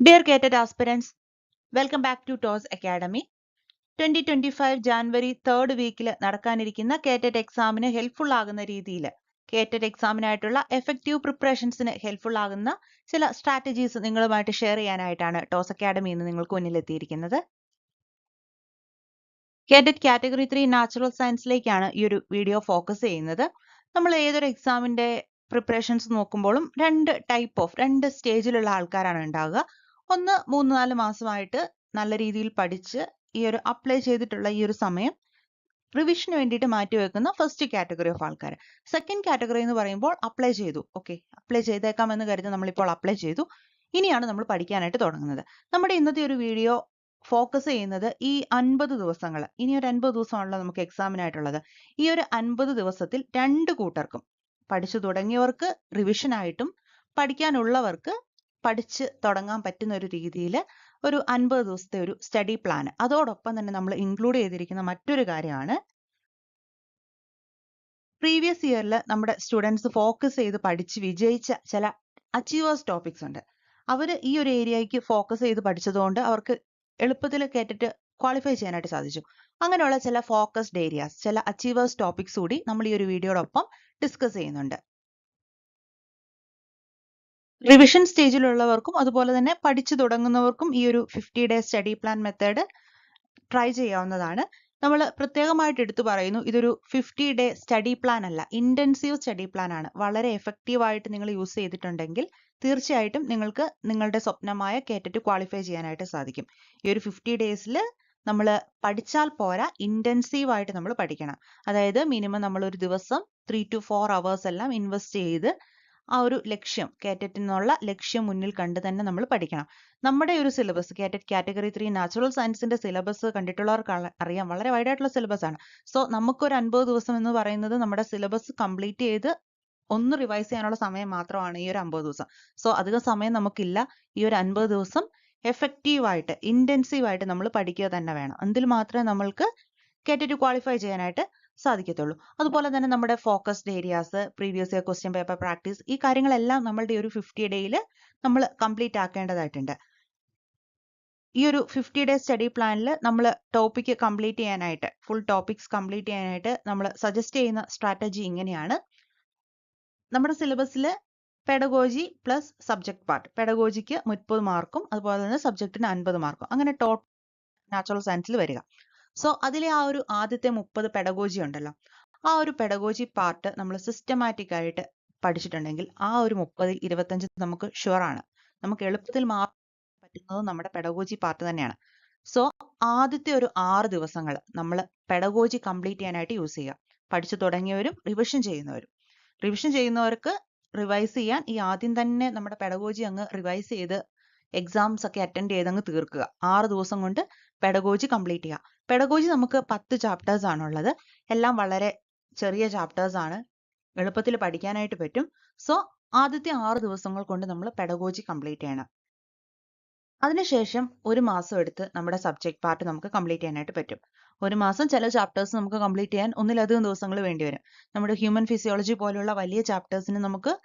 Dear cated aspirants, welcome back to TOS Academy. 2025 January third വീക്കിൽ നടക്കാനിരിക്കുന്ന കേറ്റഡ് എക്സാമിന് helpful ആകുന്ന രീതിയിൽ കേറ്റഡ് എക്സാമിനായിട്ടുള്ള എഫക്റ്റീവ് പ്രിപ്പറേഷൻസിന് ഹെൽപ്ഫുൾ ആകുന്ന ചില സ്ട്രാറ്റജീസ് നിങ്ങളുമായിട്ട് ഷെയർ ചെയ്യാനായിട്ടാണ് ടോസ് അക്കാഡമി ഇന്ന് നിങ്ങൾക്ക് മുന്നിലെത്തിയിരിക്കുന്നത്. കേറ്റഡ് കാറ്റഗറി ത്രീ നാച്ചുറൽ സയൻസിലേക്കാണ് ഈ ഒരു വീഡിയോ ഫോക്കസ് ചെയ്യുന്നത്. നമ്മൾ ഏതൊരു എക്സാമിന്റെ പ്രിപ്പറേഷൻസ് നോക്കുമ്പോഴും രണ്ട് ടൈപ്പ് ഓഫ് രണ്ട് സ്റ്റേജിലുള്ള ആൾക്കാരാണ് ഉണ്ടാവുക. ഒന്ന് മൂന്ന് നാല് മാസമായിട്ട് നല്ല രീതിയിൽ പഠിച്ച് ഈ ഒരു അപ്ലൈ ചെയ്തിട്ടുള്ള ഈ ഒരു സമയം റിവിഷന് വേണ്ടിയിട്ട് മാറ്റി വെക്കുന്ന ഫസ്റ്റ് കാറ്റഗറി ഓഫ് ആൾക്കാർ. സെക്കൻഡ് കാറ്റഗറി എന്ന് പറയുമ്പോൾ അപ്ലൈ ചെയ്തു. ഓക്കെ അപ്ലൈ ചെയ്തേക്കാം എന്ന് കരുതി നമ്മളിപ്പോൾ അപ്ലൈ ചെയ്തു. ഇനിയാണ് നമ്മൾ പഠിക്കാനായിട്ട് തുടങ്ങുന്നത്. നമ്മുടെ ഇന്നത്തെ ഒരു വീഡിയോ ഫോക്കസ് ചെയ്യുന്നത് ഈ അൻപത് ദിവസങ്ങൾ. ഇനി ഒരു അൻപത് ദിവസമാണല്ലോ നമുക്ക് എക്സാമിനായിട്ടുള്ളത് ഈ ഒരു അൻപത് ദിവസത്തിൽ രണ്ട് കൂട്ടർക്കും പഠിച്ചു തുടങ്ങിയവർക്ക് റിവിഷനായിട്ടും പഠിക്കാനുള്ളവർക്ക് പഠിച്ച് തുടങ്ങാൻ പറ്റുന്ന ഒരു രീതിയിൽ ഒരു അൻപത് ദിവസത്തെ ഒരു സ്റ്റഡി പ്ലാൻ അതോടൊപ്പം തന്നെ നമ്മൾ ഇൻക്ലൂഡ് ചെയ്തിരിക്കുന്ന മറ്റൊരു കാര്യമാണ് പ്രീവിയസ് ഇയറിൽ നമ്മുടെ സ്റ്റുഡൻസ് ഫോക്കസ് ചെയ്ത് പഠിച്ച് വിജയിച്ച ചില അച്ചീവേഴ്സ് ടോപ്പിക്സ് ഉണ്ട്. അവർ ഈ ഒരു ഏരിയയ്ക്ക് ഫോക്കസ് ചെയ്ത് പഠിച്ചതുകൊണ്ട് അവർക്ക് എളുപ്പത്തിൽ കേട്ടിട്ട് ക്വാളിഫൈ ചെയ്യാനായിട്ട് സാധിച്ചു. അങ്ങനെയുള്ള ചില ഫോക്കസ്ഡ് ഏരിയാസ് ചില അച്ചീവേഴ്സ് ടോപ്പിക്സ് കൂടി നമ്മൾ ഈ ഒരു വീഡിയോടൊപ്പം ഡിസ്കസ് ചെയ്യുന്നുണ്ട്. റിവിഷൻ സ്റ്റേജിലുള്ളവർക്കും അതുപോലെ തന്നെ പഠിച്ചു തുടങ്ങുന്നവർക്കും ഈ ഒരു fifty day study plan method try ചെയ്യാവുന്നതാണ്. നമ്മൾ പ്രത്യേകമായിട്ട് എടുത്തു പറയുന്നു ഇതൊരു ഫിഫ്റ്റി ഡേ സ്റ്റഡി പ്ലാൻ അല്ല ഇന്റൻസീവ് സ്റ്റഡി പ്ലാൻ ആണ്. വളരെ എഫക്റ്റീവായിട്ട് നിങ്ങൾ യൂസ് ചെയ്തിട്ടുണ്ടെങ്കിൽ തീർച്ചയായിട്ടും നിങ്ങൾക്ക് നിങ്ങളുടെ സ്വപ്നമായ കേറ്ററ്റ് ക്വാളിഫൈ ചെയ്യാനായിട്ട് സാധിക്കും. ഈ ഒരു ഫിഫ്റ്റി ഡേയ്സിൽ നമ്മൾ പഠിച്ചാൽ പോരാ ഇന്റൻസീവ് ആയിട്ട് നമ്മൾ പഠിക്കണം. അതായത് മിനിമം നമ്മൾ ഒരു ദിവസം ത്രീ ടു ഫോർ അവേഴ്സ് എല്ലാം ഇൻവെസ്റ്റ് ചെയ്ത് ആ ഒരു ലക്ഷ്യം കാറ്ററ്റിനുള്ള ലക്ഷ്യം മുന്നിൽ കണ്ട് തന്നെ നമ്മൾ പഠിക്കണം. നമ്മുടെ ഒരു സിലബസ് കാറ്ററ്റ് കാറ്റഗറി ത്രീ നാച്ചുറൽ സയൻസിന്റെ സിലബസ് കണ്ടിട്ടുള്ളവർക്ക് അറിയാം. വളരെ വൈഡ് ആയിട്ടുള്ള സിലബസ് ആണ്. സോ നമുക്കൊരു അൻപത് ദിവസം എന്ന് പറയുന്നത് നമ്മുടെ സിലബസ് കംപ്ലീറ്റ് ചെയ്ത് ഒന്ന് റിവൈസ് ചെയ്യാനുള്ള സമയം മാത്രമാണ് ഈ ഒരു അമ്പത് ദിവസം. സോ അധികം സമയം നമുക്കില്ല. ഈ ഒരു അൻപത് ദിവസം എഫക്റ്റീവായിട്ട് ആയിട്ട് നമ്മൾ പഠിക്കുക തന്നെ വേണം. എന്തിൽ മാത്രമേ നമ്മൾക്ക് കാറ്റഗറി ക്വാളിഫൈ ചെയ്യാനായിട്ട് സാധിക്കത്തുള്ളൂ. അതുപോലെ തന്നെ നമ്മുടെ focused areas previous year question paper practice ഈ കാര്യങ്ങളെല്ലാം നമ്മളുടെ ഒരു ഫിഫ്റ്റി ഡേയിൽ നമ്മൾ കംപ്ലീറ്റ് ആക്കേണ്ടതായിട്ടുണ്ട്. ഈ ഒരു ഫിഫ്റ്റി ഡേ സ്റ്റഡി പ്ലാനിൽ നമ്മൾ ടോപ്പിക് കംപ്ലീറ്റ് ചെയ്യാനായിട്ട് ഫുൾ ടോപ്പിക്സ് കംപ്ലീറ്റ് ചെയ്യാനായിട്ട് നമ്മൾ സജസ്റ്റ് ചെയ്യുന്ന സ്ട്രാറ്റജി ഇങ്ങനെയാണ്. നമ്മുടെ സിലബസിൽ പെഡഗോജി പ്ലസ് സബ്ജക്ട് പാർട്ട് പെഡഗോജിക്ക് മുപ്പത് മാർക്കും അതുപോലെ തന്നെ സബ്ജക്റ്റിന് അൻപത് മാർക്കും അങ്ങനെ ടോട്ടൽ നാച്ചുറൽ സയൻസിൽ വരിക. സോ അതിലെ ആ ഒരു ആദ്യത്തെ മുപ്പത് പെഡഗോജി ഉണ്ടല്ലോ. ആ ഒരു പെഡഗോജി പാർട്ട് നമ്മൾ സിസ്റ്റമാറ്റിക് ആയിട്ട് പഠിച്ചിട്ടുണ്ടെങ്കിൽ ആ ഒരു മുപ്പതിൽ ഇരുപത്തഞ്ച് നമുക്ക് ഷുവർ ആണ്. നമുക്ക് എളുപ്പത്തിൽ മാർക്ക് പറ്റുന്നത് നമ്മുടെ പെഡഗോജി പാർട്ട് തന്നെയാണ്. സോ ആദ്യത്തെ ഒരു ആറ് ദിവസങ്ങൾ നമ്മൾ പെഡഗോജി കംപ്ലീറ്റ് ചെയ്യാനായിട്ട് യൂസ് ചെയ്യുക. പഠിച്ചു തുടങ്ങിയവരും റിവിഷൻ ചെയ്യുന്നവരും. റിവിഷൻ ചെയ്യുന്നവർക്ക് റിവൈസ് ചെയ്യാൻ ഈ ആദ്യം തന്നെ നമ്മുടെ പെഡഗോജി അങ്ങ് റിവൈസ് ചെയ്ത് എക്സാംസ് ഒക്കെ അറ്റൻഡ് ചെയ്ത് അങ്ങ് തീർക്കുക. ആറ് ദിവസം കൊണ്ട് പെഡഗോജി കംപ്ലീറ്റ് ചെയ്യുക. പെഡഗോജി നമുക്ക് പത്ത് ചാപ്റ്റേഴ്സ് ആണുള്ളത്. എല്ലാം വളരെ ചെറിയ ചാപ്റ്റേഴ്സ് ആണ്. എളുപ്പത്തിൽ പഠിക്കാനായിട്ട് പറ്റും. സോ ആദ്യത്തെ ആറ് ദിവസങ്ങൾ കൊണ്ട് നമ്മൾ പെഡഗോജി കംപ്ലീറ്റ് ചെയ്യണം. അതിനുശേഷം ഒരു മാസം എടുത്ത് നമ്മുടെ സബ്ജക്ട് പാർട്ട് നമുക്ക് കംപ്ലീറ്റ് ചെയ്യാനായിട്ട് പറ്റും. ഒരു മാസം ചില ചാപ്റ്റേഴ്സ് നമുക്ക് കംപ്ലീറ്റ് ചെയ്യാൻ ഒന്നിലധികം ദിവസങ്ങൾ വേണ്ടി വരും. നമ്മുടെ ഹ്യൂമൻ ഫിസിയോളജി പോലുള്ള വലിയ ചാപ്റ്റേഴ്സിന് നമുക്ക്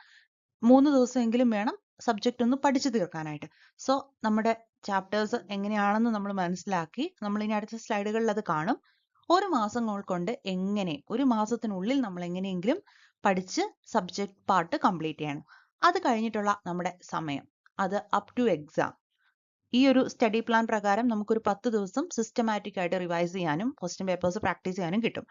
മൂന്ന് ദിവസമെങ്കിലും വേണം സബ്ജക്റ്റ് ഒന്ന് പഠിച്ചു തീർക്കാനായിട്ട്. സോ നമ്മുടെ ചാപ്റ്റേഴ്സ് എങ്ങനെയാണെന്ന് നമ്മൾ മനസ്സിലാക്കി നമ്മൾ ഇനി അടുത്ത സ്ലൈഡുകളിൽ അത് കാണും. ഒരു മാസം കൊണ്ട് എങ്ങനെ ഒരു മാസത്തിനുള്ളിൽ നമ്മൾ എങ്ങനെയെങ്കിലും പഠിച്ച് സബ്ജക്ട് പാർട്ട് കംപ്ലീറ്റ് ചെയ്യണം. അത് കഴിഞ്ഞിട്ടുള്ള നമ്മുടെ സമയം അത് അപ് ടു എക്സാം ഈ ഒരു സ്റ്റഡി പ്ലാൻ പ്രകാരം നമുക്കൊരു പത്ത് ദിവസം സിസ്റ്റമാറ്റിക് ആയിട്ട് റിവൈസ് ചെയ്യാനും ക്വസ്റ്റ്യൻ പേപ്പേഴ്സ് പ്രാക്ടീസ് ചെയ്യാനും കിട്ടും.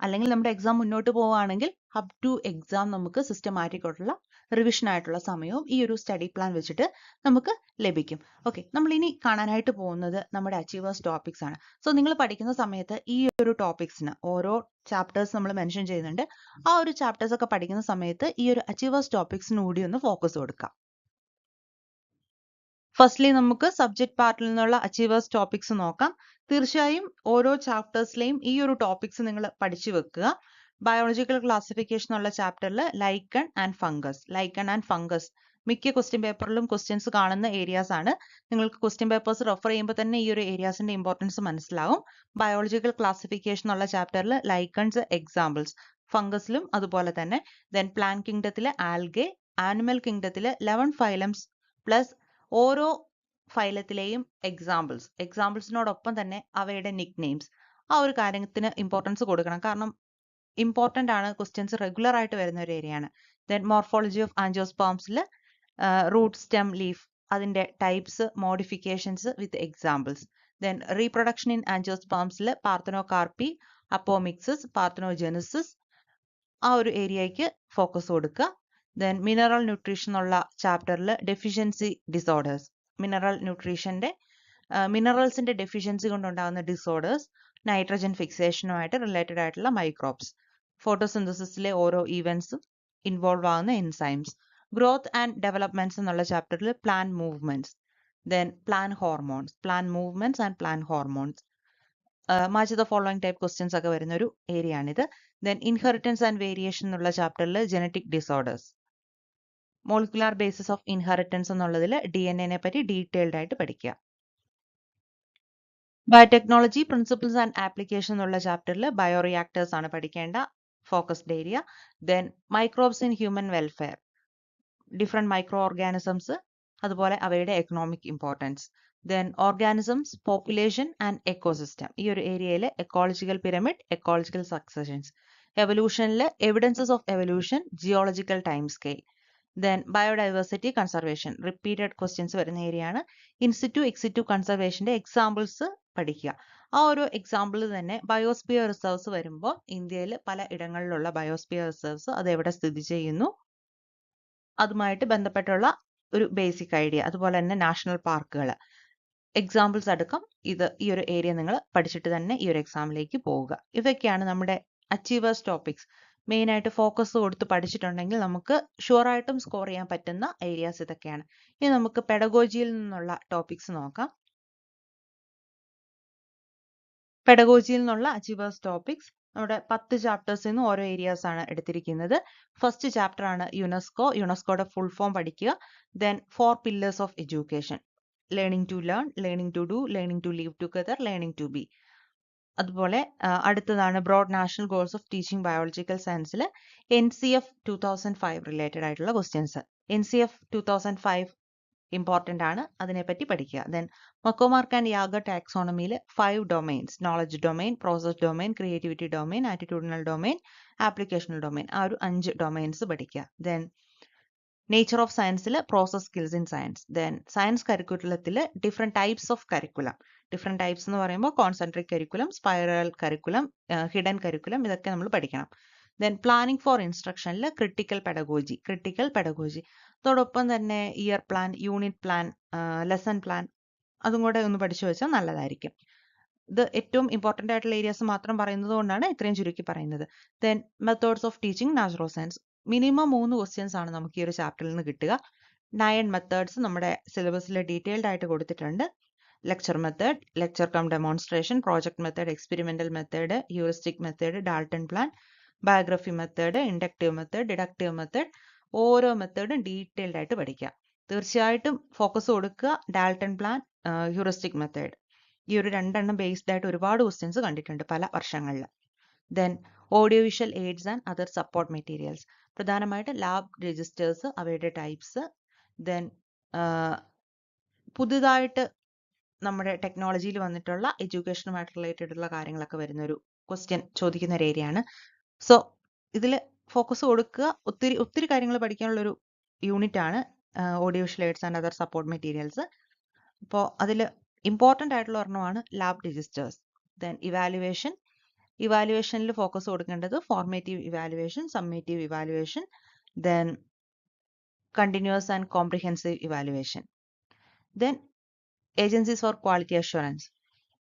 അല്ലെങ്കിൽ നമ്മുടെ എക്സാം മുന്നോട്ട് പോവുകയാണെങ്കിൽ അപ് ടു എക്സാം നമുക്ക് സിസ്റ്റമാറ്റിക് ആയിട്ടുള്ള റിവിഷൻ ആയിട്ടുള്ള സമയവും ഈ ഒരു സ്റ്റഡി പ്ലാൻ വെച്ചിട്ട് നമുക്ക് ലഭിക്കും. ഓക്കെ നമ്മൾ ഇനി കാണാനായിട്ട് പോകുന്നത് നമ്മുടെ അച്ചീവേഴ്സ് ടോപ്പിക്സ് ആണ്. സോ നിങ്ങൾ പഠിക്കുന്ന സമയത്ത് ഈ ഒരു ടോപ്പിക്സിന് ഓരോ ചാപ്റ്റേഴ്സ് നമ്മൾ മെൻഷൻ ചെയ്യുന്നുണ്ട്. ആ ഒരു ചാപ്റ്റേഴ്സ് ഒക്കെ പഠിക്കുന്ന സമയത്ത് ഈ ഒരു അച്ചീവേഴ്സ് ടോപ്പിക്സിന് കൂടി ഒന്ന് ഫോക്കസ് കൊടുക്കാം. ഫസ്റ്റ്ലി നമുക്ക് സബ്ജക്ട് പാർട്ടിൽ നിന്നുള്ള അച്ചീവേഴ്സ് ടോപ്പിക്സ് നോക്കാം. തീർച്ചയായും ഓരോ ചാപ്റ്റേഴ്സിലെയും ഈ ഒരു ടോപ്പിക്സ് നിങ്ങൾ പഠിച്ചു വെക്കുക. ബയോളജിക്കൽ ക്ലാസിഫിക്കേഷൻ ഉള്ള ചാപ്റ്ററിൽ lichen and fungus lichen and fungus മിക്ക ക്വസ്റ്റ്യൻ പേപ്പറിലും ക്വസ്റ്റ്യൻസ് കാണുന്ന ഏരിയാസ് ആണ്. നിങ്ങൾക്ക് ക്വസ്റ്റ്യൻ പേപ്പേഴ്സ് റെഫർ ചെയ്യുമ്പോൾ തന്നെ ഈ ഒരു ഏരിയാസിന്റെ ഇമ്പോർട്ടൻസ് മനസ്സിലാവും. ബയോളജിക്കൽ ക്ലാസിഫിക്കേഷൻ ഉള്ള ചാപ്റ്ററിൽ ലൈക്കൺസ് എക്സാമ്പിൾസ് ഫംഗസിലും അതുപോലെ തന്നെ. ദെൻ പ്ലാൻ കിങ്ഡത്തിലെ ആൽഗെ ആനിമൽ കിങ്ഡത്തിലെ ലെവൻ ഫൈലംസ് പ്ലസ് ഓരോ ഫൈലത്തിലെയും എക്സാമ്പിൾസ് എക്സാമ്പിൾസിനോടൊപ്പം തന്നെ അവയുടെ നിക് നെയിംസ് ആ ഒരു കാര്യത്തിന് ഇമ്പോർട്ടൻസ് കൊടുക്കണം. കാരണം ഇമ്പോർട്ടന്റ് ആണ് ക്വസ്റ്റ്യൻസ് റെഗുലർ ആയിട്ട് വരുന്ന ഒരു ഏരിയയാണ് ദെൻ മോർഫോളജി ഓഫ് ആൻജിയോസ്പോംസിൽ റൂട്ട് സ്റ്റെം ലീഫ് അതിന്റെ types modifications with examples then reproduction in ആൻജിയോസ്പോംസിൽ parthenocarpy apomixis parthenogenesis ആ ഒരു ഏരിയയ്ക്ക് ഫോക്കസ് കൊടുക്കുക. ദെൻ മിനറൽ ന്യൂട്രീഷൻ ഉള്ള ചാപ്റ്ററിൽ ഡെഫിഷ്യൻസി ഡിസോർഡേഴ്സ് മിനറൽ ന്യൂട്രീഷന്റെ മിനറൽസിന്റെ ഡെഫിഷ്യൻസി കൊണ്ടുണ്ടാകുന്ന ഡിസോർഡേഴ്സ് നൈട്രജൻ ഫിക്സേഷനുമായിട്ട് റിലേറ്റഡ് ആയിട്ടുള്ള മൈക്രോബ്സ് ഫോട്ടോസിന്തസിസിലെ ഓരോ ഈവൻസും ഇൻവോൾവ് ആകുന്ന എൻസൈംസ് ഗ്രോത്ത് ആൻഡ് ഡെവലപ്മെന്റ്സ് എന്നുള്ള ചാപ്റ്ററിൽ plant movements then plant hormones plant movements and plant hormones match the following type questions ഒക്കെ വരുന്ന ഒരു ഏരിയ ആണിത്. ദെൻ ഇൻഹെറിറ്റൻസ് ആൻഡ് വേരിയേഷൻ എന്നുള്ള ചാപ്റ്ററിൽ genetic disorders molecular basis of inheritance എന്നുള്ളതിൽ ഡി എൻ എനെ പറ്റി ഡീറ്റെയിൽഡ് ആയിട്ട് പഠിക്കുക ബയോടെക്നോളജി പ്രിൻസിപ്പിൾസ് ആൻഡ് ആപ്ലിക്കേഷൻ എന്നുള്ള ചാപ്റ്ററിൽ ബയോറിയാക്ടേഴ്സ് ആണ് പഠിക്കേണ്ട. Focused area. Then microbes in human welfare, different microorganisms, അതുപോലെ അവയുടെ economic importance then organisms population and ecosystem ഈ ഒരു ഏരിയയിൽ ecological pyramid ecological successions എവല്യൂഷനിൽ evidences of evolution geological time scale then biodiversity conservation repeated questions വരുന്ന ഏരിയയാണ് in situ ex situ കൺസർവേഷന്റെ examples പഠിക്കുക. ആ ഒരു എക്സാമ്പിൾ തന്നെ ബയോസ്പിയർ റിസർവ്സ് വരുമ്പോൾ ഇന്ത്യയിൽ പല ഇടങ്ങളിലുള്ള ബയോസ്പിയർ റിസർവ്സ് അത് എവിടെ സ്ഥിതി ചെയ്യുന്നു? അതുമായിട്ട് ബന്ധപ്പെട്ടുള്ള ഒരു ബേസിക് ഐഡിയ അതുപോലെ തന്നെ നാഷണൽ പാർക്കുകൾ എക്സാമ്പിൾസ് അടക്കം ഇത് ഈ ഒരു ഏരിയ നിങ്ങൾ പഠിച്ചിട്ട് തന്നെ ഈ ഒരു എക്സാമിലേക്ക് പോവുക. ഇതൊക്കെയാണ് നമ്മുടെ അച്ചീവേഴ്സ് ടോപ്പിക്സ് മെയിൻ ആയിട്ട് ഫോക്കസ് കൊടുത്ത് പഠിച്ചിട്ടുണ്ടെങ്കിൽ നമുക്ക് ഷുവർ ആയിട്ടും സ്കോർ ചെയ്യാൻ പറ്റുന്ന ഏരിയാസ് ഇതൊക്കെയാണ്. ഇനി നമുക്ക് പെഡഗോജിയിൽ നിന്നുള്ള ടോപ്പിക്സ് നോക്കാം. പെഡഗോജിയിൽ നിന്നുള്ള അച്ചീവേഴ്സ് ടോപ്പിക്സ് നമ്മുടെ പത്ത് ചാപ്റ്റേഴ്സിൽ നിന്ന് ഓരോ ഏരിയാസ് ആണ് എടുത്തിരിക്കുന്നത്. ഫസ്റ്റ് ചാപ്റ്റർ ആണ് യുനെസ്കോ യുനെസ്കോയുടെ ഫുൾ ഫോം പഠിക്കുക. Then four pillars of education learning to learn learning to do learning to live together learning to be അതുപോലെ അടുത്തതാണ് broad national goals of teaching biological സയൻസിൽ N C F two thousand five related ആയിട്ടുള്ള questions N C F two thousand five important ആണ്. അതിനെപ്പറ്റി പഠിക്കുക. Then McCormack and യാഗ ടാക്സോണമിയിൽ five domains knowledge domain process domain creativity domain attitudinal domain applicational domain ആ ഒരു അഞ്ച് domains പഠിക്കുക. Then nature of സയൻസിൽ process skills in science then science കരിക്കുലത്തിൽ different types of curriculum different types എന്ന് പറയുമ്പോൾ concentric curriculum spiral curriculum hidden curriculum ഇതൊക്കെ നമ്മൾ പഠിക്കണം. ദെൻ പ്ലാനിംഗ് ഫോർ ഇൻസ്ട്രക്ഷനിൽ ക്രിട്ടിക്കൽ പെഡഗോജി ക്രിട്ടിക്കൽ പെഡഗോജി അതോടൊപ്പം തന്നെ year plan unit plan lesson plan അതും കൂടെ ഒന്ന് പഠിച്ചു വെച്ചാൽ നല്ലതായിരിക്കും. ഇത് ഏറ്റവും ഇമ്പോർട്ടന്റ് ആയിട്ടുള്ള ഏരിയാസ് മാത്രം പറയുന്നത് കൊണ്ടാണ് ഇത്രയും ചുരുക്കി പറയുന്നത്. Then methods of teaching natural science minimum മൂന്ന് ക്വസ്റ്റ്യൻസ് ആണ് നമുക്ക് ഈ ഒരു ചാപ്റ്ററിൽ നിന്ന് കിട്ടുക. നയൻ മെത്തേഡ്സ് നമ്മുടെ സിലബസിൽ ഡീറ്റെയിൽഡ് ആയിട്ട് കൊടുത്തിട്ടുണ്ട്. Lecture method lecture cum demonstration project method experimental method heuristic method Dalton plan biography method inductive method deductive method ഓരോ മെത്തേഡും ഡീറ്റെയിൽഡ് ആയിട്ട് പഠിക്കാം. തീർച്ചയായിട്ടും ഫോക്കസ് കൊടുക്കുക. ഡാൽട്ടൺ പ്ലാൻ ഹ്യൂറിസ്റ്റിക് മെത്തേഡ് ഈ ഒരു രണ്ടെണ്ണം ബേസ്ഡ് ആയിട്ട് ഒരുപാട് ക്വസ്റ്റ്യൻസ് കണ്ടിട്ടുണ്ട് പല വർഷങ്ങളിൽ. Then audio visual aids and other support materials പ്രധാനമായിട്ട് ലാബ് രജിസ്റ്റേഴ്സ് അവയുടെ ടൈപ്സ് ദെൻ പുതുതായിട്ട് നമ്മുടെ ടെക്നോളജിയിൽ വന്നിട്ടുള്ള എഡ്യൂക്കേഷനുമായിട്ട് റിലേറ്റഡ് ഉള്ള കാര്യങ്ങളൊക്കെ വരുന്ന ഒരു ക്വസ്റ്റ്യൻ ചോദിക്കുന്ന ഒരു ഏരിയ ആണ് സോ ഇതിൽ ഫോക്കസ് കൊടുക്കുക. ഒത്തിരി ഒത്തിരി കാര്യങ്ങൾ പഠിക്കാനുള്ളൊരു യൂണിറ്റ് ആണ് audio aids and other support materials അപ്പോൾ അതിൽ ഇമ്പോർട്ടന്റ് ആയിട്ടുള്ള ഒരെണ്ണമാണ് ലാബ് രജിസ്റ്റേഴ്സ് ദെൻ ഇവാലുവേഷൻ ഇവാലുവേഷനിൽ ഫോക്കസ് കൊടുക്കേണ്ടത് formative evaluation summative evaluation then continuous and comprehensive evaluation then agencies for quality assurance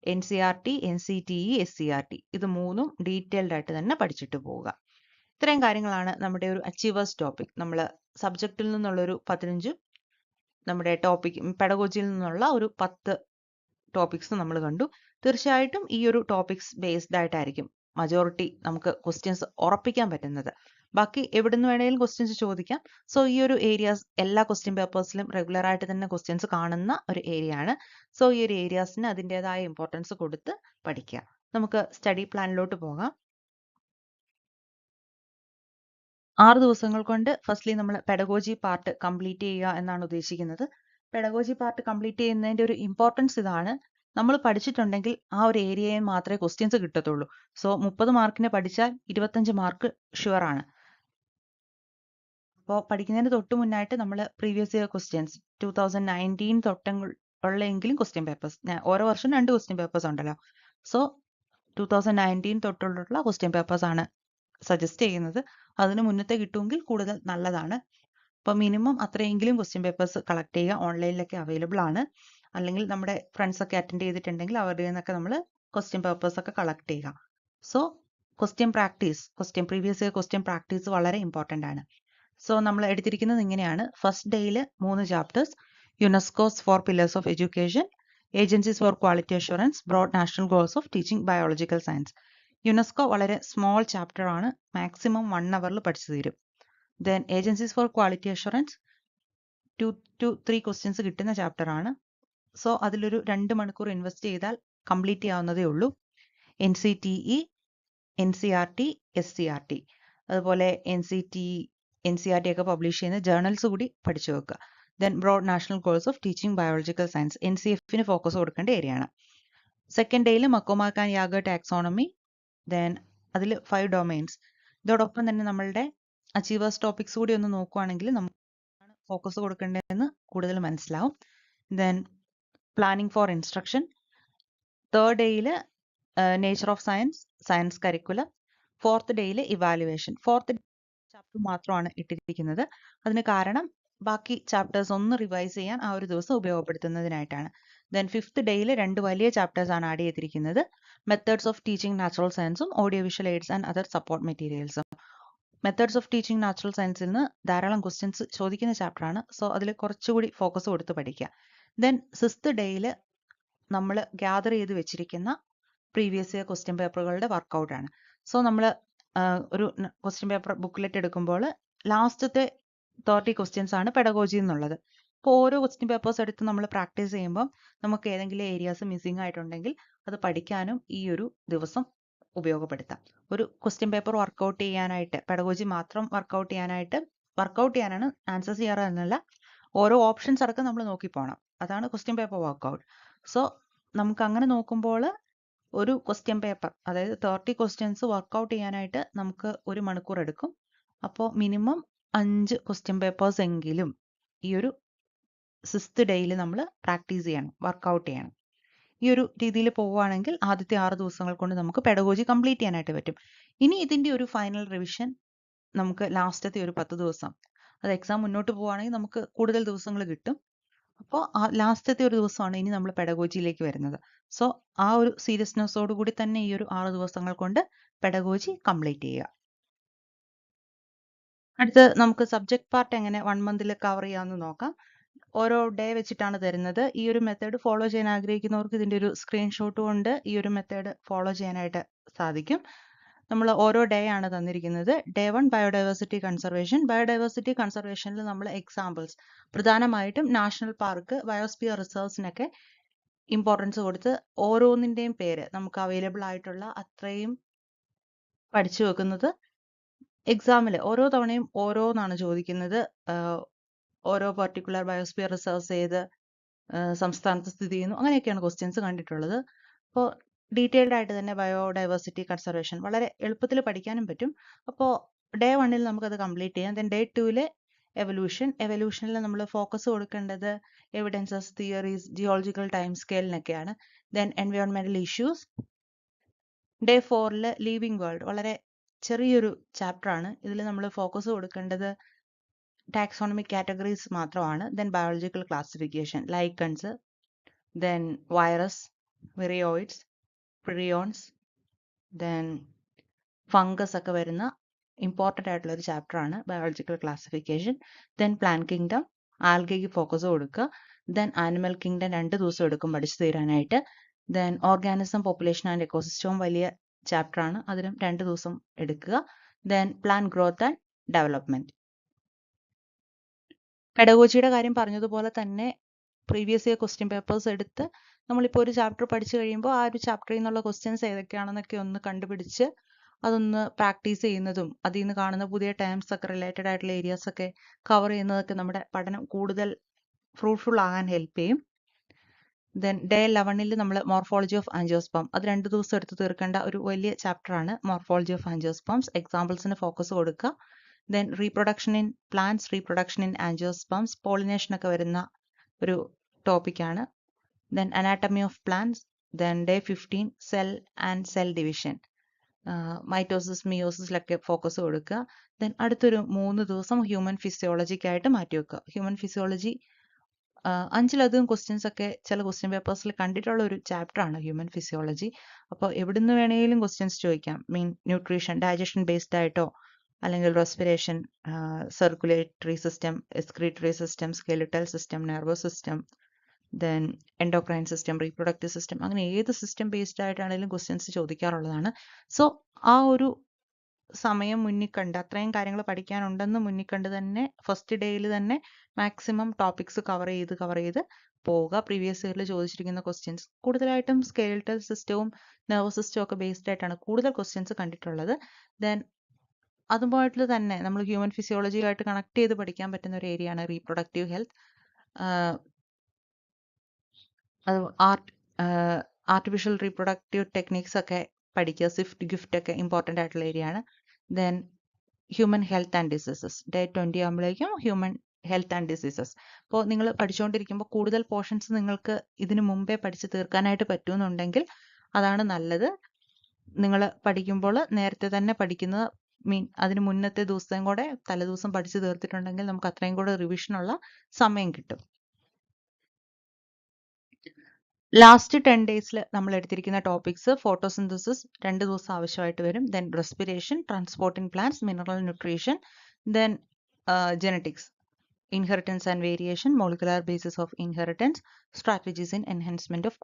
N C R T N C T E S C R T ഇത് മൂന്നും detailed ആയിട്ട് തന്നെ പഠിച്ചിട്ട് പോവുക. ഇത്രയും കാര്യങ്ങളാണ് നമ്മുടെ ഒരു അച്ചീവേഴ്സ് ടോപ്പിക് നമ്മൾ സബ്ജക്റ്റിൽ നിന്നുള്ള ഒരു പതിനഞ്ച് നമ്മുടെ ടോപ്പിക് പെഡഗോജിയിൽ നിന്നുള്ള ഒരു പത്ത് ടോപ്പിക്സ് നമ്മൾ കണ്ടു. തീർച്ചയായിട്ടും ഈ ഒരു ടോപ്പിക്സ് ബേസ്ഡ് ആയിട്ടായിരിക്കും മജോറിറ്റി നമുക്ക് ക്വസ്റ്റ്യൻസ് ഉറപ്പിക്കാൻ പറ്റുന്നത്. ബാക്കി എവിടെ നിന്ന് വേണമെങ്കിലും ക്വസ്റ്റ്യൻസ് ചോദിക്കാം. സോ ഈ ഒരു ഏരിയാസ് എല്ലാ ക്വസ്റ്റ്യൻ പേപ്പേഴ്സിലും റെഗുലർ ആയിട്ട് തന്നെ ക്വസ്റ്റ്യൻസ് കാണുന്ന ഒരു ഏരിയ ആണ്. സോ ഈ ഒരു ഏരിയാസിന് അതിന്റെതായ ഇമ്പോർട്ടൻസ് കൊടുത്ത് പഠിക്കുക. നമുക്ക് സ്റ്റഡി പ്ലാനിലോട്ട് പോകാം. ആറ് ദിവസങ്ങൾ കൊണ്ട് ഫസ്റ്റ്ലി നമ്മൾ പെഡഗോജി പാർട്ട് കംപ്ലീറ്റ് ചെയ്യുക എന്നാണ് ഉദ്ദേശിക്കുന്നത്. പെഡഗോജി പാർട്ട് കംപ്ലീറ്റ് ചെയ്യുന്നതിന്റെ ഒരു ഇമ്പോർട്ടൻസ് ഇതാണ്. നമ്മൾ പഠിച്ചിട്ടുണ്ടെങ്കിൽ ആ ഒരു ഏരിയയിൽ മാത്രമേ ക്വസ്റ്റ്യൻസ് കിട്ടത്തുള്ളൂ. സോ മുപ്പത് മാർക്കിന് പഠിച്ചാൽ ഇരുപത്തഞ്ച് മാർക്ക് ഷുവർ ആണ്. അപ്പോൾ പഠിക്കുന്നതിന് തൊട്ട് മുന്നായിട്ട് നമ്മൾ previous year questions two thousand nineteen തൊട്ടങ്ങൾ ഉള്ളെങ്കിലും ക്വസ്റ്റ്യൻ പേപ്പേഴ്സ് ഓരോ വർഷം രണ്ട് ക്വസ്റ്റ്യൻ പേപ്പേഴ്സ് ഉണ്ടല്ലോ. സോ ടൂ തൗസൻഡ് നയന്റീൻ തൊട്ടുള്ള ക്വസ്റ്റ്യൻ പേപ്പേഴ്സ് ആണ് സജസ്റ്റ് ചെയ്യുന്നത്. അതിന് മുന്നത്തെ കിട്ടുമെങ്കിൽ കൂടുതൽ നല്ലതാണ്. അപ്പോൾ മിനിമം അത്രയെങ്കിലും ക്വസ്റ്റ്യൻ പേപ്പേഴ്സ് കളക്ട് ചെയ്യുക ഓൺലൈനിലൊക്കെ അവൈലബിൾ ആണ്. അല്ലെങ്കിൽ നമ്മുടെ ഫ്രണ്ട്സ് ഒക്കെ അറ്റൻഡ് ചെയ്തിട്ടുണ്ടെങ്കിൽ അവരുടെ നിന്നൊക്കെ നമ്മൾ ക്വസ്റ്റ്യൻ പേപ്പേഴ്സ് ഒക്കെ കളക്ട് ചെയ്യുക. So question practice question previous year question practice വളരെ ഇമ്പോർട്ടന്റ് ആണ്. സോ നമ്മൾ എടുത്തിരിക്കുന്നത് ഇങ്ങനെയാണ്. ഫസ്റ്റ് ഡേയിൽ മൂന്ന് chapters UNESCO's four pillars of education agencies for quality assurance broad national goals of teaching biological science UNESCO വളരെ സ്മോൾ ചാപ്റ്റർ ആണ്. Maximum one അവറിൽ പഠിച്ചു തീരും. Then agencies for quality assurance two two three questions കിട്ടുന്ന chapter ആണ്. So അതിലൊരു രണ്ട് മണിക്കൂർ ഇൻവെസ്റ്റ് ചെയ്താൽ കംപ്ലീറ്റ് ചെയ്യാവുന്നതേ ഉള്ളൂ. N C T E N C R T S C R T അതുപോലെ N C T N C R T ഒക്കെ പബ്ലിഷ് ചെയ്യുന്ന ജേർണൽസ് കൂടി പഠിച്ചു വെക്കുക. Then broad national course of teaching biological science N C എഫിന് focus കൊടുക്കേണ്ട area ആണ് second ഡേയിൽ മക്കോമാക്കാൻ യാഗ ടാക്സോണമി ദെൻ അതിൽ ഫൈവ് ഡൊമൈൻസ് ഇതോടൊപ്പം തന്നെ നമ്മളുടെ അച്ചീവേഴ്സ് ടോപ്പിക്സ് കൂടി ഒന്ന് നോക്കുവാണെങ്കിൽ നമുക്ക് ഫോക്കസ് കൊടുക്കേണ്ടതെന്ന് കൂടുതൽ മനസ്സിലാവും. Then planning for instruction third ഡേയിൽ nature of science science curriculum fourth ഡേയിൽ ഇവാലുവേഷൻ ഫോർത്ത് ചാപ്റ്റർ മാത്രമാണ് ഇട്ടിരിക്കുന്നത്. അതിന് കാരണം ബാക്കി ചാപ്റ്റേഴ്സ് ഒന്ന് റിവൈസ് ചെയ്യാൻ ആ ഒരു ദിവസം ഉപയോഗപ്പെടുത്തുന്നതിനായിട്ടാണ്. ദെൻ ഫിഫ്ത്ത് ഡേയിൽ രണ്ട് വലിയ ചാപ്റ്റേഴ്സ് ആണ് ആഡ് ചെയ്തിരിക്കുന്നത്. മെത്തേഡ്സ് ഓഫ് ടീച്ചിങ് നാച്ചുറൽ സയൻസും audio visual aids and other support മെറ്റീരിയൽസും methods of teaching natural സയൻസിൽ നിന്ന് ധാരാളം ക്വസ്റ്റ്യൻസ് ചോദിക്കുന്ന ചാപ്റ്ററാണ് സോ അതിൽ കുറച്ചുകൂടി ഫോക്കസ് കൊടുത്ത് പഠിക്കുക ദെൻ സിക്സ്ത് ഡേയിൽ നമ്മൾ ഗ്യാദർ ചെയ്ത് വെച്ചിരിക്കുന്ന പ്രീവിയസ് ഇയർ ക്വസ്റ്റ്യൻ പേപ്പറുകളുടെ വർക്കൗട്ടാണ് സോ നമ്മൾ ഒരു ക്വസ്റ്റ്യൻ പേപ്പർ ബുക്ക്ലെറ്റ് എടുക്കുമ്പോൾ ലാസ്റ്റത്തെ തേർട്ടി ക്വസ്റ്റ്യൻസ് ആണ് പെഡഗോജി എന്നുള്ളത്. അപ്പോൾ ഓരോ ക്വസ്റ്റ്യൻ പേപ്പേഴ്സ് എടുത്ത് നമ്മൾ പ്രാക്ടീസ് ചെയ്യുമ്പോൾ നമുക്ക് ഏതെങ്കിലും ഏരിയാസ് മിസ്സിംഗ് ആയിട്ടുണ്ടെങ്കിൽ അത് പഠിക്കാനും ഈ ഒരു ദിവസം ഉപയോഗപ്പെടുത്താം. ഒരു ക്വസ്റ്റ്യൻ പേപ്പർ വർക്കൗട്ട് ചെയ്യാനായിട്ട് പെഡഗോജി മാത്രം വർക്കൗട്ട് ചെയ്യാനായിട്ട് വർക്കൗട്ട് ചെയ്യാനാണ് ആൻസർ ചെയ്യാറ് എന്നല്ല ഓരോ ഓപ്ഷൻസ് അടക്കം നമ്മൾ നോക്കി പോകണം അതാണ് ക്വസ്റ്റ്യൻ പേപ്പർ വർക്കൗട്ട് സോ നമുക്ക് അങ്ങനെ നോക്കുമ്പോൾ ഒരു ക്വസ്റ്റ്യൻ പേപ്പർ അതായത് തേർട്ടി ക്വസ്റ്റ്യൻസ് വർക്കൗട്ട് ചെയ്യാനായിട്ട് നമുക്ക് ഒരു മണിക്കൂർ എടുക്കും. അപ്പോൾ മിനിമം അഞ്ച് ക്വസ്റ്റ്യൻ പേപ്പേഴ്സ് എങ്കിലും ഈ ഒരു സിക്സ്ത് ഡേയിൽ നമ്മൾ പ്രാക്ടീസ് ചെയ്യണം വർക്കൗട്ട് ചെയ്യണം. ഈ ഒരു രീതിയിൽ പോവുകയാണെങ്കിൽ ആദ്യത്തെ ആറ് ദിവസങ്ങൾ കൊണ്ട് നമുക്ക് പെഡഗോജി കംപ്ലീറ്റ് ചെയ്യാനായിട്ട് പറ്റും. ഇനി ഇതിന്റെ ഒരു ഫൈനൽ റിവിഷൻ നമുക്ക് ലാസ്റ്റത്തെ ഒരു പത്ത് ദിവസം. അത് എക്സാം മുന്നോട്ട് പോവുകയാണെങ്കിൽ നമുക്ക് കൂടുതൽ ദിവസങ്ങൾ കിട്ടും. അപ്പോൾ ആ ലാസ്റ്റത്തെ ഒരു ദിവസമാണ് ഇനി നമ്മൾ പെഡഗോജിയിലേക്ക് വരുന്നത്. സോ ആ ഒരു സീരിയസ്നെസ്സോട് കൂടി തന്നെ ഈ ഒരു ആറ് ദിവസങ്ങൾ കൊണ്ട് പെഡഗോജി കംപ്ലീറ്റ് ചെയ്യുക. അടുത്ത് നമുക്ക് സബ്ജക്ട് പാർട്ട് എങ്ങനെ വൺ മന്തിൽ കവർ ചെയ്യാമെന്ന് നോക്കാം. ഓരോ ഡേ വെച്ചിട്ടാണ് തരുന്നത്. ഈ ഒരു മെത്തേഡ് ഫോളോ ചെയ്യാൻ ആഗ്രഹിക്കുന്നവർക്ക് ഇതിന്റെ ഒരു സ്ക്രീൻഷോട്ട് കൊണ്ട് ഈ ഒരു മെത്തേഡ് ഫോളോ ചെയ്യാനായിട്ട് സാധിക്കും. നമ്മൾ ഓരോ ഡേ ആണ് തന്നിരിക്കുന്നത്. Day one biodiversity conservation biodiversity കൺസർവേഷനിൽ നമ്മൾ എക്സാമ്പിൾസ് പ്രധാനമായിട്ടും നാഷണൽ പാർക്ക് ബയോസ്പിയർ റിസർവ്സിനൊക്കെ ഇമ്പോർട്ടൻസ് കൊടുത്ത് ഓരോന്നിന്റെയും പേര് നമുക്ക് അവൈലബിൾ ആയിട്ടുള്ള അത്രയും പഠിച്ചു വെക്കുന്നത് എക്സാമിൽ ഓരോ തവണയും ഓരോന്നാണ് ചോദിക്കുന്നത്. ഓരോ പർട്ടിക്കുലർ ബയോസ്പിയർ റിസർവ്സ് ഏത് സംസ്ഥാനത്ത് സ്ഥിതി ചെയ്യുന്നു. അങ്ങനെയൊക്കെയാണ് ക്വസ്റ്റ്യൻസ് കണ്ടിട്ടുള്ളത്. അപ്പോൾ ഡീറ്റെയിൽഡ് ആയിട്ട് തന്നെ ബയോഡൈവേഴ്സിറ്റി കൺസർവേഷൻ വളരെ എളുപ്പത്തിൽ പഠിക്കാനും പറ്റും. അപ്പോൾ ഡേ വണ്ണിൽ നമുക്കത് കംപ്ലീറ്റ് ചെയ്യാം. ദെൻ ഡേ ടൂവിൽ എവല്യൂഷൻ എവല്യൂഷനിൽ നമ്മൾ ഫോക്കസ് കൊടുക്കേണ്ടത് എവിഡൻസസ് തിയറീസ് ജിയോളജിക്കൽ ടൈം സ്കെയിലിനൊക്കെയാണ് ദെൻ എൻവയോൺമെന്റൽ ഇഷ്യൂസ് ഡേ ഫോറിൽ ലീവിംഗ് വേൾഡ് വളരെ ചെറിയൊരു ചാപ്റ്റർ ആണ്. ഇതിൽ നമ്മൾ ഫോക്കസ് കൊടുക്കേണ്ടത് ടാക്സോണമിക് കാറ്റഗറീസ് മാത്രമാണ്. Then biological classification lichens then virus viroids prions then fungus ഒക്കെ വരുന്ന ഇമ്പോർട്ടന്റ് ആയിട്ടുള്ള ഒരു ചാപ്റ്റർ ആണ് biological classification then plant kingdom ആൽഗയ്ക്ക് focus കൊടുക്കുക. ദെൻ ആനിമൽ കിങ്ഡം രണ്ട് ദിവസം എടുക്കും പഠിച്ചു തീരാനായിട്ട്. ദെൻ ഓർഗാനിസം പോപ്പുലേഷൻ ആൻഡ് എക്കോസിസ്റ്റവും വലിയ ചാപ്റ്റർ ആണ്. അതിനും രണ്ട് ദിവസം എടുക്കുക. Then plant growth and development പെഡഗോജിയുടെ കാര്യം പറഞ്ഞതുപോലെ തന്നെ പ്രീവിയസ് ഇയർ ക്വസ്റ്റ്യൻ പേപ്പേഴ്സ് എടുത്ത് നമ്മളിപ്പോൾ ഒരു ചാപ്റ്റർ പഠിച്ചു കഴിയുമ്പോൾ ആ ഒരു ചാപ്റ്ററിൽ നിന്നുള്ള ക്വസ്റ്റ്യൻസ് ഏതൊക്കെയാണെന്നൊക്കെ ഒന്ന് കണ്ടുപിടിച്ച് അതൊന്ന് പ്രാക്ടീസ് ചെയ്യുന്നതും അതിൽ നിന്ന് കാണുന്ന പുതിയ ടേംസ് ഒക്കെ റിലേറ്റഡ് ആയിട്ടുള്ള ഏരിയാസ് ഒക്കെ കവർ ചെയ്യുന്നതൊക്കെ നമ്മുടെ പഠനം കൂടുതൽ ഫ്രൂട്ട്ഫുൾ ആകാൻ ഹെൽപ്പ് ചെയ്യും. ദെൻ ഡേ ലെവനിൽ നമ്മൾ മോർഫോളജി ഓഫ് ആൻജിയോസ്പം അത് രണ്ട് ദിവസം എടുത്ത് തീർക്കേണ്ട ഒരു വലിയ ചാപ്റ്ററാണ് മോർഫോളജി ഓഫ് ആൻജിയോസ്പംസ് എക്സാമ്പിൾസിന് ഫോക്കസ് കൊടുക്കുക then reproduction in plants reproduction in angiosperms pollination ഒക്കെ വരുന്ന ഒരു ടോപ്പിക്കാണ് then anatomy of plants then day fifteen cell and cell division mitosis മിയോസിസിലൊക്കെ focus കൊടുക്കുക. ദെൻ അടുത്തൊരു മൂന്ന് ദിവസം ഹ്യൂമൻ ഫിസിയോളജിക്കായിട്ട് മാറ്റി വെക്കുക. ഹ്യൂമൻ ഫിസിയോളജി അഞ്ചിലധികം ക്വസ്റ്റ്യൻസ് ഒക്കെ ചില ക്വസ്റ്റ്യൻ പേപ്പേഴ്സിൽ കണ്ടിട്ടുള്ള ഒരു ചാപ്റ്റർ ആണ് ഹ്യൂമൻ ഫിസിയോളജി അപ്പോൾ എവിടുന്ന് വേണമെങ്കിലും ക്വസ്റ്റ്യൻസ് ചോദിക്കാം. മീൻ ന്യൂട്രീഷൻ ഡൈജഷൻ ബേസ്ഡ് ആയിട്ടോ അല്ലെങ്കിൽ respiration circulatory system excretory system skeletal system nervous system then endocrine system reproductive system അങ്ങനെ ഏത് സിസ്റ്റം ബേസ്ഡ് ആയിട്ടാണെങ്കിലും ക്വസ്റ്റ്യൻസ് ചോദിക്കാറുള്ളതാണ്. സോ ആ ഒരു സമയം മുന്നിൽ കണ്ട് അത്രയും കാര്യങ്ങൾ പഠിക്കാനുണ്ടെന്ന് മുന്നിൽ കണ്ട് തന്നെ ഫസ്റ്റ് ഡേയിൽ തന്നെ മാക്സിമം ടോപ്പിക്സ് കവർ ചെയ്ത് കവർ ചെയ്ത് പോവുക. പ്രീവിയസ് ഇയറിൽ ചോദിച്ചിരിക്കുന്ന ക്വസ്റ്റ്യൻസ് കൂടുതലായിട്ടും സ്കെലിറ്റൽ സിസ്റ്റവും നെർവസ് സിസ്റ്റവും ഒക്കെ ബേസ്ഡ് ആയിട്ടാണ് കൂടുതൽ ക്വസ്റ്റ്യൻസ് കണ്ടിട്ടുള്ളത്. ദെൻ അതുമായിട്ട് തന്നെ നമ്മൾ ഹ്യൂമൻ ഫിസിയോളജിയുമായിട്ട് കണക്ട് ചെയ്ത് പഠിക്കാൻ പറ്റുന്ന ഒരു ഏരിയയാണ് റീപ്രൊഡക്റ്റീവ് ഹെൽത്ത് അത് ആർട്ട് ആർട്ടിഫിഷ്യൽ റീപ്രൊഡക്റ്റീവ് ടെക്നിക്സ് ഒക്കെ പഠിക്കുക സ്വിഫ്റ്റ് ഗിഫ്റ്റ് ഒക്കെ ഇമ്പോർട്ടന്റ് ആയിട്ടുള്ള ഏരിയ ആണ്. Then human health and diseases day twenty ആകുമ്പോഴേക്കും ഹ്യൂമൻ ഹെൽത്ത് ആൻഡ് ഡിസീസസ് അപ്പോൾ നിങ്ങൾ പഠിച്ചുകൊണ്ടിരിക്കുമ്പോൾ കൂടുതൽ പോർഷൻസ് നിങ്ങൾക്ക് ഇതിനു മുമ്പേ പഠിച്ച് തീർക്കാനായിട്ട് പറ്റുമെന്നുണ്ടെങ്കിൽ അതാണ് നല്ലത്. നിങ്ങൾ പഠിക്കുമ്പോൾ നേരത്തെ തന്നെ പഠിക്കുന്നത് മീൻ അതിന് മുന്നത്തെ ദിവസം കൂടെ തലേദിവസം പഠിച്ചു തീർത്തിട്ടുണ്ടെങ്കിൽ നമുക്ക് അത്രയും കൂടെ റിവിഷനുള്ള സമയം കിട്ടും. ലാസ്റ്റ് ടെൻ ഡേയ്സിൽ നമ്മൾ എടുത്തിരിക്കുന്ന ടോപ്പിക്സ് ഫോട്ടോസിന്തസിസ് രണ്ട് ദിവസം ആവശ്യമായിട്ട് വരും. Then respiration transporting plants mineral nutrition then genetics inheritance and variation molecular basis of inheritance strategies in enhancement of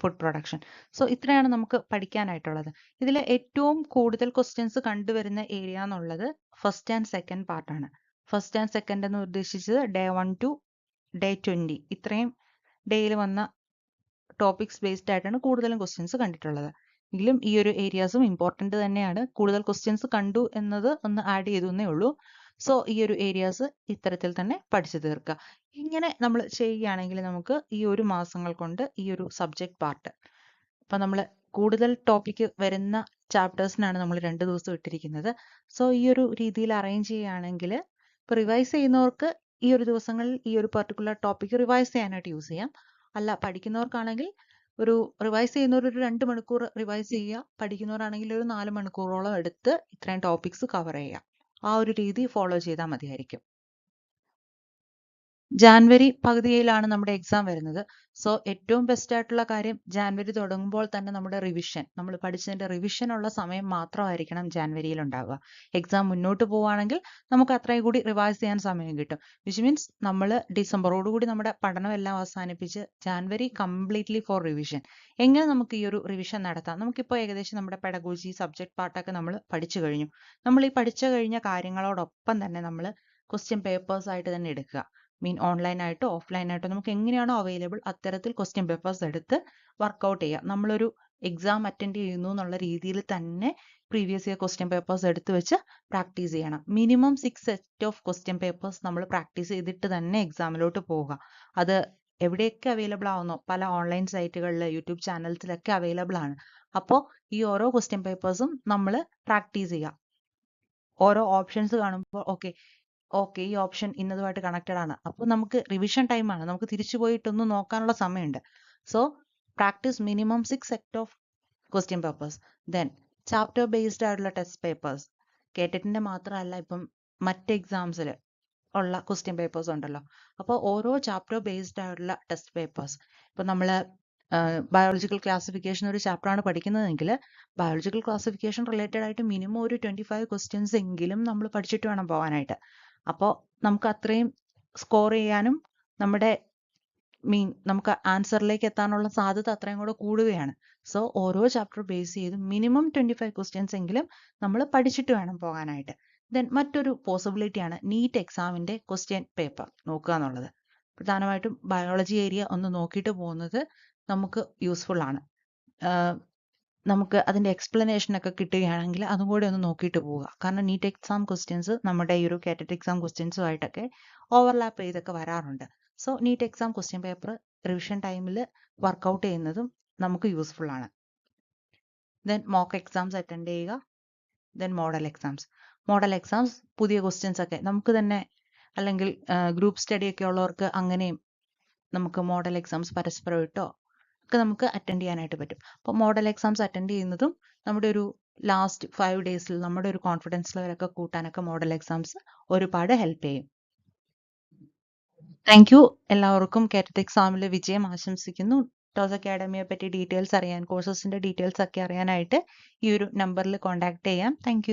food production so ഇത്രയാണ് നമുക്ക് പഠിക്കാനായിട്ടുള്ളത്. ഇതിൽ ഏറ്റവും കൂടുതൽ ക്വസ്റ്റ്യൻസ് കണ്ടുവരുന്ന ഏരിയ എന്നുള്ളത് ഫസ്റ്റ് ആൻഡ് സെക്കൻഡ് പാർട്ടാണ് ഫസ്റ്റ് ആൻഡ് സെക്കൻഡ് എന്ന് ഉദ്ദേശിച്ചത് day one to day twenty ഇത്രയും ഡേയിൽ വന്ന ടോപ്പിക്സ് ബേസ്ഡ് ആയിട്ടാണ് കൂടുതലും ക്വസ്റ്റ്യൻസ് കണ്ടിട്ടുള്ളത്. എങ്കിലും ഈ ഒരു ഏരിയാസും ഇമ്പോർട്ടന്റ് തന്നെയാണ്. കൂടുതൽ ക്വസ്റ്റ്യൻസ് കണ്ടു എന്നത് ഒന്ന് ആഡ് ചെയ്തു എന്നേ ഉള്ളൂ. സോ ഈ ഒരു ഏരിയാസ് ഇത്തരത്തിൽ തന്നെ പഠിച്ചു തീർക്കുക ഇങ്ങനെ നമ്മൾ ചെയ്യുകയാണെങ്കിൽ നമുക്ക് ഈ ഒരു മാസങ്ങൾ കൊണ്ട് ഈ ഒരു സബ്ജക്ട് പാർട്ട് ഇപ്പം നമ്മൾ കൂടുതൽ ടോപ്പിക്ക് വരുന്ന ചാപ്റ്റേഴ്സിനാണ് നമ്മൾ രണ്ട് ദിവസം ഇട്ടിരിക്കുന്നത്. സോ ഈ ഒരു രീതിയിൽ അറേഞ്ച് ചെയ്യുകയാണെങ്കിൽ ഇപ്പോൾ റിവൈസ് ചെയ്യുന്നവർക്ക് ഈ ഒരു ദിവസങ്ങളിൽ ഈ ഒരു പർട്ടിക്കുലർ ടോപ്പിക്ക് റിവൈസ് ചെയ്യാനായിട്ട് യൂസ് ചെയ്യാം. അല്ല പഠിക്കുന്നവർക്കാണെങ്കിൽ ഒരു റിവൈസ് ചെയ്യുന്നവർ ഒരു രണ്ട് മണിക്കൂർ റിവൈസ് ചെയ്യുക പഠിക്കുന്നവരാണെങ്കിൽ ഒരു നാല് മണിക്കൂറോളം എടുത്ത് ഇത്രയും ടോപ്പിക്സ് കവർ ചെയ്യുക. ആ ഒരു രീതി ഫോളോ ചെയ്താൽ മതിയായിരിക്കും. ജാൻവരി പകുതിയിലാണ് നമ്മുടെ എക്സാം വരുന്നത്. സോ ഏറ്റവും ബെസ്റ്റ് ആയിട്ടുള്ള കാര്യം ജാൻവരി തുടങ്ങുമ്പോൾ തന്നെ നമ്മുടെ റിവിഷൻ നമ്മൾ പഠിച്ചതിന്റെ റിവിഷൻ ഉള്ള സമയം മാത്രമായിരിക്കണം ജാൻവരിയിൽ ഉണ്ടാവുക. എക്സാം മുന്നോട്ട് പോവുകയാണെങ്കിൽ നമുക്ക് അത്രയും കൂടി റിവൈസ് ചെയ്യാൻ സമയം കിട്ടും. വിച്ച് മീൻസ് നമ്മൾ ഡിസംബറോട് കൂടി നമ്മുടെ പഠനം എല്ലാം അവസാനിപ്പിച്ച് ജാൻവരി കംപ്ലീറ്റ്ലി ഫോർ റിവിഷൻ എങ്ങനെ നമുക്ക് ഈ ഒരു റിവിഷൻ നടത്താം? നമുക്കിപ്പോൾ ഏകദേശം നമ്മുടെ പെഡഗോജി സബ്ജക്ട് പാർട്ടൊക്കെ നമ്മൾ പഠിച്ചു കഴിഞ്ഞു. നമ്മൾ ഈ പഠിച്ചു കഴിഞ്ഞ കാര്യങ്ങളോടൊപ്പം തന്നെ നമ്മൾ ക്വസ്റ്റ്യൻ പേപ്പേഴ്സ് ആയിട്ട് തന്നെ എടുക്കുക. മീൻ ഓൺലൈനായിട്ടോ ആയിട്ടോ നമുക്ക് എങ്ങനെയാണോ അവൈലബിൾ അത്തരത്തിൽ ക്വസ്റ്റ്യൻ പേപ്പേഴ്സ് എടുത്ത് വർക്കൗട്ട് ചെയ്യാം. നമ്മളൊരു എക്സാം അറ്റൻഡ് ചെയ്യുന്നു എന്നുള്ള രീതിയിൽ തന്നെ പ്രീവിയസ് ഇയർ ക്വസ്റ്റ്യൻ പേപ്പേഴ്സ് എടുത്ത് വെച്ച് പ്രാക്ടീസ് ചെയ്യണം. Minimum six set of question papers നമ്മൾ പ്രാക്ടീസ് ചെയ്തിട്ട് തന്നെ എക്സാമിലോട്ട് പോവുക. അത് എവിടെയൊക്കെ അവൈലബിൾ ആവുന്നോ? പല ഓൺലൈൻ സൈറ്റുകളിൽ യൂട്യൂബ് ചാനൽസിലൊക്കെ അവൈലബിൾ ആണ്. അപ്പോൾ ഈ ഓരോ ക്വസ്റ്റ്യൻ പേപ്പേഴ്സും നമ്മൾ പ്രാക്ടീസ് ചെയ്യുക ഓരോ ഓപ്ഷൻസ് കാണുമ്പോൾ ഓക്കെ ഓക്കെ ഈ ഓപ്ഷൻ ഇന്നതുമായിട്ട് കണക്റ്റഡ് ആണ്. അപ്പോൾ നമുക്ക് റിവിഷൻ ടൈം ആണ്. നമുക്ക് തിരിച്ചു പോയിട്ടൊന്ന് നോക്കാനുള്ള സമയമുണ്ട്. So practice minimum six set of question papers then chapter based ആയിട്ടുള്ള ടെസ്റ്റ് പേപ്പേഴ്സ് കേട്ടിട്ടിന്റെ മാത്രമല്ല ഇപ്പം മറ്റ് എക്സാംസിൽ ഉള്ള ക്വസ്റ്റ്യൻ പേപ്പേഴ്സ് ഉണ്ടല്ലോ. അപ്പോൾ ഓരോ ചാപ്റ്റർ ബേസ്ഡ് ആയിട്ടുള്ള ടെസ്റ്റ് പേപ്പേഴ്സ് ഇപ്പം നമ്മൾ ബയോളജിക്കൽ ക്ലാസിഫിക്കേഷൻ ഒരു ചാപ്റ്ററാണ് പഠിക്കുന്നതെങ്കിൽ ബയോളജിക്കൽ ക്ലാസിഫിക്കേഷൻ റിലേറ്റഡ് ആയിട്ട് മിനിമം ഒരു ട്വന്റി ഫൈവ് ക്വസ്റ്റ്യൻസ് എങ്കിലും നമ്മൾ പഠിച്ചിട്ട് വേണം പോകാനായിട്ട് അപ്പോൾ നമുക്ക് അത്രയും സ്കോർ ചെയ്യാനും നമ്മുടെ മീൻ നമുക്ക് ആൻസറിലേക്ക് എത്താനുള്ള സാധ്യത അത്രയും കൂടെ കൂടുകയാണ്. സോ ഓരോ ചാപ്റ്റർ ബേസ് ചെയ്ത് മിനിമം ട്വന്റി ഫൈവ് ക്വസ്റ്റ്യൻസ് എങ്കിലും നമ്മൾ പഠിച്ചിട്ട് വേണം പോകാനായിട്ട്. ദെൻ മറ്റൊരു പോസിബിലിറ്റിയാണ് നീറ്റ് എക്സാമിന്റെ ക്വസ്റ്റ്യൻ പേപ്പർ നോക്കുക എന്നുള്ളത്. പ്രധാനമായിട്ടും ബയോളജി ഏരിയ ഒന്ന് നോക്കിയിട്ട് പോകുന്നത് നമുക്ക് യൂസ്ഫുൾ ആണ്. നമുക്ക് അതിന്റെ എക്സ്പ്ലനേഷൻ ഒക്കെ കിട്ടുകയാണെങ്കിൽ അതും കൂടെ ഒന്ന് നോക്കിയിട്ട് പോവുക. കാരണം നീറ്റ് എക്സാം ക്വസ്റ്റ്യൻസ് നമ്മുടെ ഈ ഒരു കാറ്ററ്റ് എക്സാം ക്വസ്റ്റ്യൻസുമായിട്ടൊക്കെ ഓവർലാപ്പ് ചെയ്തൊക്കെ വരാറുണ്ട്. So NEET exam question paper revision ടൈമിൽ വർക്കൗട്ട് ചെയ്യുന്നതും നമുക്ക് യൂസ്ഫുൾ ആണ്. ദെൻ മോക്ക് എക്സാംസ് അറ്റൻഡ് ചെയ്യുക. Then model exams model exams പുതിയ ക്വസ്റ്റ്യൻസ് ഒക്കെ നമുക്ക് തന്നെ അല്ലെങ്കിൽ ഗ്രൂപ്പ് സ്റ്റഡി ഒക്കെ ഉള്ളവർക്ക് അങ്ങനെയും നമുക്ക് മോഡൽ എക്സാംസ് പരസ്പരമായിട്ടോ ഒക്കെ നമുക്ക് അറ്റൻഡ് ചെയ്യാനായിട്ട് പറ്റും. അപ്പോൾ മോഡൽ എക്സാംസ് അറ്റൻഡ് ചെയ്യുന്നതും നമ്മുടെ ഒരു ലാസ്റ്റ് ഫൈവ് ഡേയ്സിൽ നമ്മുടെ ഒരു കോൺഫിഡൻസ് ലെവലൊക്കെ കൂട്ടാനൊക്കെ മോഡൽ എക്സാംസ് ഒരുപാട് ഹെൽപ്പ് ചെയ്യും. താങ്ക് യു എല്ലാവർക്കും കേരളത്തെ എക്സാമിൽ വിജയം ആശംസിക്കുന്നു. ടോസ് അക്കാഡമിയെ പറ്റി ഡീറ്റെയിൽസ് അറിയാൻ കോഴ്സസിന്റെ ഡീറ്റെയിൽസ് ഒക്കെ അറിയാനായിട്ട് ഈ ഒരു നമ്പറിൽ കോൺടാക്ട് ചെയ്യാം. താങ്ക്